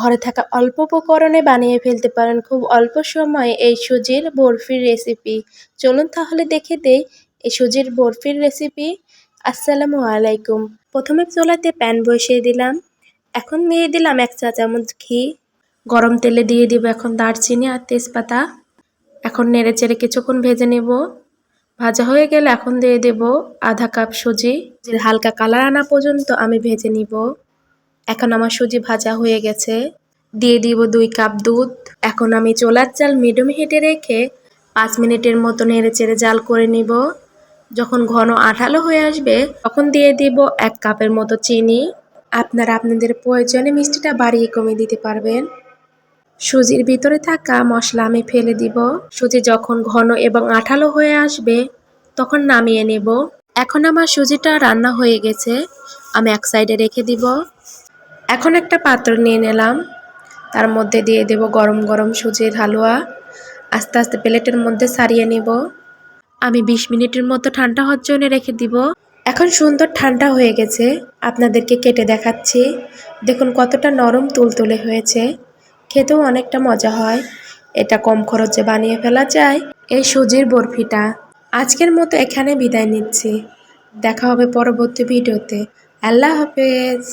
ঘরে থাকা অল্প উপকরণে বানিয়ে ফেলতে পারেন। খুব অল্প সময়ে এই সুজির বরফির রেসিপি চলুন তাহলে দেখে দেই এই সুজির বরফির রেসিপি আসসালামু আলাইকুম। প্রথমে চোলাতে প্যান বসিয়ে দিলাম। এখন দিয়ে দিলাম এক চা চামচ ঘি। গরম তেলে দিয়ে দিব এখন দারচিনি আর তেজপাতা। এখন নেড়ে চেড়ে কিছুক্ষণ ভেজে নেব। ভাজা হয়ে গেলে এখন দিয়ে দেব আধা কাপ সুজি। হালকা কালার আনা পর্যন্ত আমি ভেজে নিব। এখন আমার সুজি ভাজা হয়ে গেছে। দিয়ে দিব দুই কাপ দুধ। এখন আমি চোলার চাল মিডিয়াম হিটে রেখে পাঁচ মিনিটের মতো নেড়ে চেড়ে জাল করে নিব। যখন ঘন আঠালো হয়ে আসবে, তখন দিয়ে দিব এক কাপের মতো চিনি। আপনারা আপনাদের প্রয়োজনে মিষ্টিটা বাড়িয়ে কমিয়ে দিতে পারবেন। সুজির ভিতরে থাকা মশলা আমি ফেলে দিব। সুজি যখন ঘন এবং আঠালো হয়ে আসবে, তখন নামিয়ে নেব। এখন আমার সুজিটা রান্না হয়ে গেছে। আমি এক সাইডে রেখে দিব। এখন একটা পাত্র নিয়ে নিলাম। তার মধ্যে দিয়ে দেব গরম গরম সুজির হালুয়া। আস্তে আস্তে প্লেটের মধ্যে সারিয়ে নেব। আমি ২০ মিনিটের মতো ঠান্ডা হওয়ার জন্য রেখে দিব। এখন সুন্দর ঠান্ডা হয়ে গেছে। আপনাদেরকে কেটে দেখাচ্ছি। দেখুন কতটা নরম তুলতুলে হয়েছে। খেতেও অনেকটা মজা হয়। এটা কম খরচে বানিয়ে ফেলা যায়। এই সুজির বরফিটা। আজকের মতো এখানে বিদায় নিচ্ছি। দেখা হবে পরবর্তী ভিডিওতে। আল্লাহ হাফেজ।